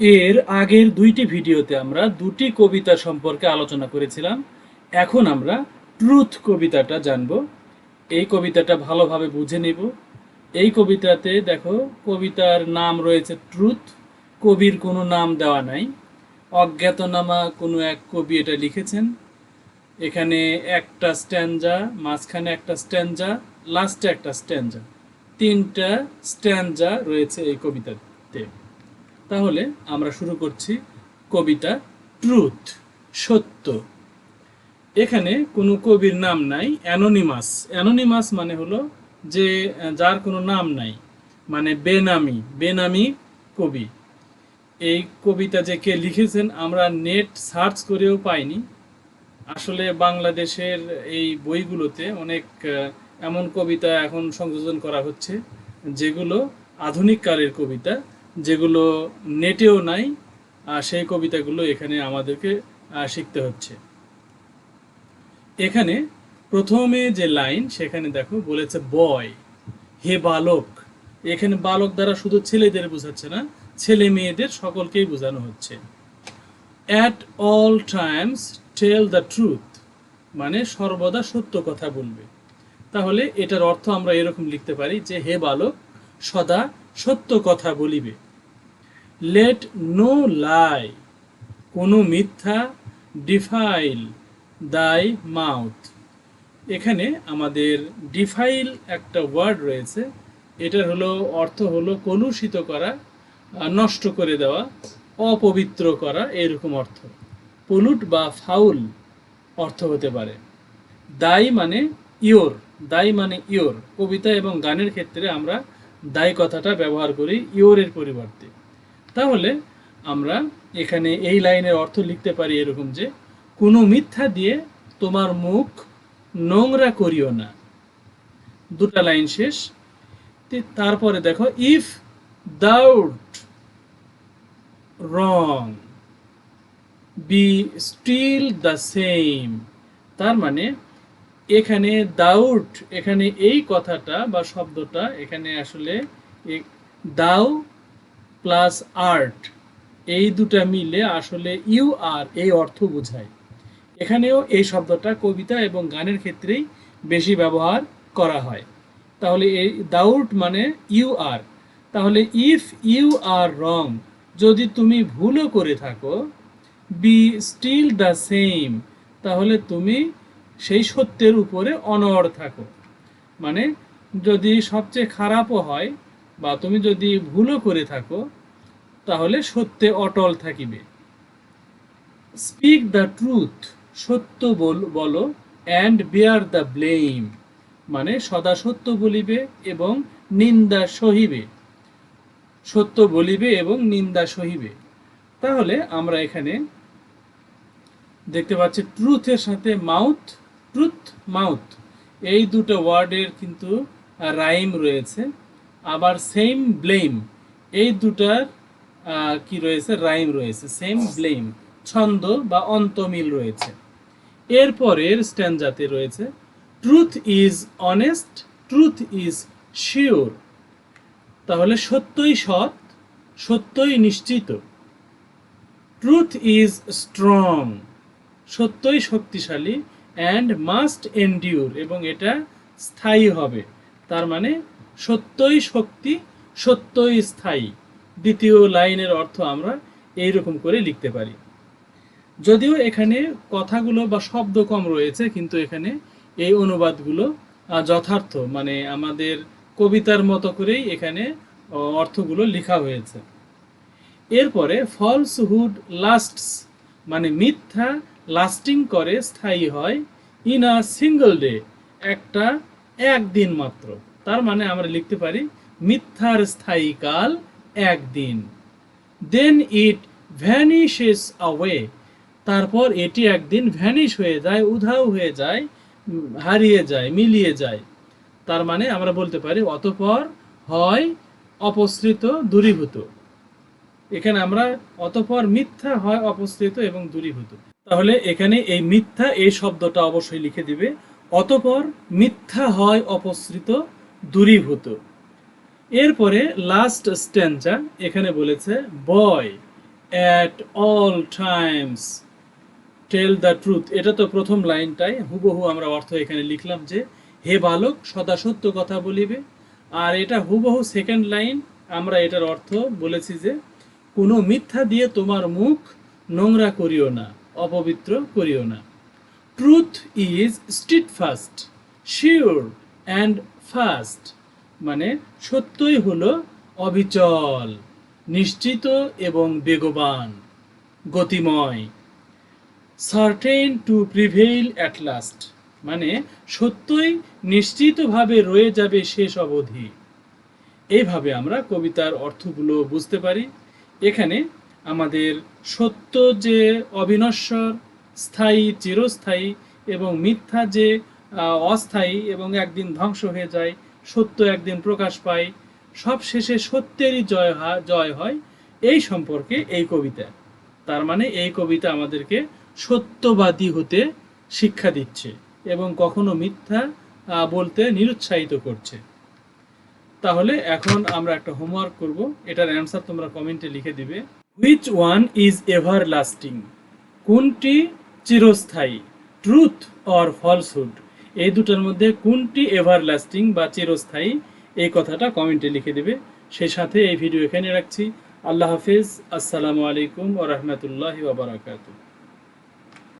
এর আগের দুইটি ভিডিওতে আমরা দুটি কবিতা সম্পর্কে আলোচনা করেছিলাম। এখন আমরা ট্রুথ কবিতাটা জানব। এই কবিতাটা ভালোভাবে বুঝে নেব। এই কবিতাতে দেখো, কবিতার নাম রয়েছে ট্রুথ। কবির কোনো নাম দেওয়া নাই। অজ্ঞাতনামা কোনো এক কবি এটা লিখেছেন। এখানে একটা স্ট্যান্জা, মাঝখানে একটা স্ট্যান্জা, লাস্টে একটা স্ট্যান্জা। তিনটা স্ট্যান্জা রয়েছে এই কবিতাতে। তাহলে আমরা শুরু করছি কবিতা ট্রুথ, সত্য। এখানে কোনো কবির নাম নাই, অ্যানোনিমাস। অ্যানোনিমাস মানে হলো যে, যার কোনো নাম নাই মানে বেনামি বেনামি কবি। এই কবিতা যে কে লিখেছেন, আমরা নেট সার্চ করেও পাইনি। আসলে বাংলাদেশের এই বইগুলোতে অনেক এমন কবিতা এখন সংযোজন করা হচ্ছে, যেগুলো আধুনিক কালের কবিতা। যেগুলো নেটেও নাই সেই কবিতাগুলো এখানে আমাদেরকে শিখতে হচ্ছে। এখানে প্রথমে যে লাইন, সেখানে দেখো বলেছে, বয়, হে বালক। এখানে বালক দ্বারা শুধু ছেলেদের বোঝাচ্ছে না, ছেলে মেয়েদের সকলকেই বোঝানো হচ্ছে। At all times tell the truth মানে সর্বদা সত্য কথা বলবে। তাহলে এটার অর্থ আমরা এরকম লিখতে পারি যে, হে বালক, সদা সত্য কথা বলিবে। লেট নো লাই কোনো মিথ্যা ডিফাইল দাই মাউথ এখানে আমাদের ডিফাইল একটা ওয়ার্ড রয়েছে। এটার হলো অর্থ হলো কলুষিত করা নষ্ট করে দেওয়া, অপবিত্র করা, এরকম অর্থ। পলুট বা ফাউল অর্থ হতে পারে। দায়ী মানে ইয়োর দায়ী মানে ইয়োর কবিতা এবং গানের ক্ষেত্রে আমরা দায়ী কথাটা ব্যবহার করি ইয়োরের পরিবর্তে। তাহলে আমরা এখানে এই লাইনের অর্থ লিখতে পারি এরকম যে, কোনো মিথ্যা দিয়ে তোমার মুখ নোংরা করিও না। দুটা লাইন শেষ। তারপরে দেখো if দাউট wrong be still the same তার মানে এখানে দাউট এখানে এই কথাটা বা শব্দটা, এখানে আসলে দাও প্লাস আর্ট এই দুটা মিলে আসলে ইউ আর, এই অর্থ বোঝায়। এখানেও এই শব্দটা কবিতা এবং গানের ক্ষেত্রেই বেশি ব্যবহার করা হয়। তাহলে এই দাউট মানে ইউ আর। তাহলে ইফ ইউ আর রং, যদি তুমি ভুলও করে থাকো, বি স্টিল দ্য সেম, তাহলে তুমি সেই সত্যের উপরে অনড় থাকো। মানে যদি সবচেয়ে খারাপও হয় বা তুমি যদি ভুলও করে থাকো, তাহলে সত্যে অটল থাকিবে। স্পিক দ্য ট্রুথ সত্য বল, বলো অ্যান্ড বেয়ার দ্য ব্লেম মানে সদা সত্য বলিবে এবং নিন্দা সহিবে। সত্য বলিবে এবং নিন্দা সহিবে। তাহলে আমরা এখানে দেখতে পাচ্ছি ট্রুথের সাথে মাউথ ট্রুথ মাউথ এই দুটো ওয়ার্ডের কিন্তু রাইম রয়েছে। আবার সেম ব্লেম এই দুটার কি রয়েছে? রাইম রয়েছে। সেম ব্লেম ছন্দ বা অন্তমিল রয়েছে। এরপরের স্ট্যান্ডাতে রয়েছে truth is honest truth is sure তাহলে সত্যই সৎ, সত্যই নিশ্চিত। ট্রুথ ইজ স্ট্রং সত্যই শক্তিশালী অ্যান্ড মাস্ট এন্ডিউর এবং এটা স্থায়ী হবে। তার মানে সত্যই শক্তি, সত্যই স্থায়ী। দ্বিতীয় লাইনের অর্থ আমরা এই রকম করে লিখতে পারি। যদিও এখানে কথাগুলো বা শব্দ কম রয়েছে, কিন্তু এখানে এই অনুবাদগুলো যথার্থ। মানে আমাদের কবিতার মতো করেই এখানে অর্থগুলো লেখা হয়েছে। এরপরে ফলসহুড লাস্টস মানে মিথ্যা লাস্টিং করে স্থায়ী হয় ইন আ সিঙ্গল ডে একটা একদিন মাত্র। তার মানে আমরা লিখতে পারি, মিথ্যার স্থায়ী কাল একদিন। দেন ইট ভ্যানিশেস অ্যাওয়ে তারপর এটি একদিন ভ্যানিশ হয়ে যায়, উধাও হয়ে যায়, হারিয়ে যায়, মিলিয়ে যায়। তার মানে আমরা বলতে পারি, অতপর হয় অপসৃত দূরীভূত। এখানে আমরা অতপর মিথ্যা হয় অপসৃত এবং দূরীভূত। তাহলে এখানে এই মিথ্যা এই শব্দটা অবশ্যই লিখে দিবে, অতপর মিথ্যা হয় অপসৃত দূরীভূত। এরপরে লাস্ট স্ট্যান্ডা এখানে বলেছে boy at all times tell the truth এটা তো প্রথম লাইনটাই, হুবহু আমরা অর্থ এখানে লিখলাম যে, হে বালক, সদা সত্য কথা বলিবে। আর এটা হুবহু সেকেন্ড লাইন আমরা এটার অর্থ বলেছি যে, কোনো মিথ্যা দিয়ে তোমার মুখ নোংরা করিও না, অপবিত্র করিও না। Truth is steadfast sure and fast মানে সত্যই হলো অবিচল, নিশ্চিত এবং বেগবান, গতিময় certain to prevail at last মানে সত্যই নিশ্চিতভাবে রয়ে যাবে শেষ অবধি। এইভাবে আমরা কবিতার অর্থগুলো বুঝতে পারি। এখানে আমাদের সত্য যে অবিনশ্বর, স্থায়ী, চিরস্থায়ী এবং মিথ্যা যে অস্থায়ী এবং একদিন ধ্বংস হয়ে যায়, সত্য একদিন প্রকাশ পায়, সব শেষে সত্যেরই জয় জয় হয় এই সম্পর্কে এই কবিতা। তার মানে এই কবিতা আমাদেরকে সত্যবাদী হতে শিক্ষা দিচ্ছে এবং কখনো মিথ্যা বলতে নিরুৎসাহিত করছে। তাহলে এখন আমরা একটা হোমওয়ার্ক করব। এটার অ্যান্সার তোমরা কমেন্টে লিখে দিবে। Which one is ever lasting কোনটি চিরস্থায়ী? ট্রুথ অর ফলসহুড এই দুটার মধ্যে কোনটি এভারলাস্টিং বা চিরস্থায়ী? এই কথাটা কমেন্টে লিখে দেবে। সেই সাথে এই ভিডিও এখানে রাখছি। আল্লাহ হাফিজ। আসসালামু আলাইকুম ও রহমতুল্লাহ ওবরাকাতুহ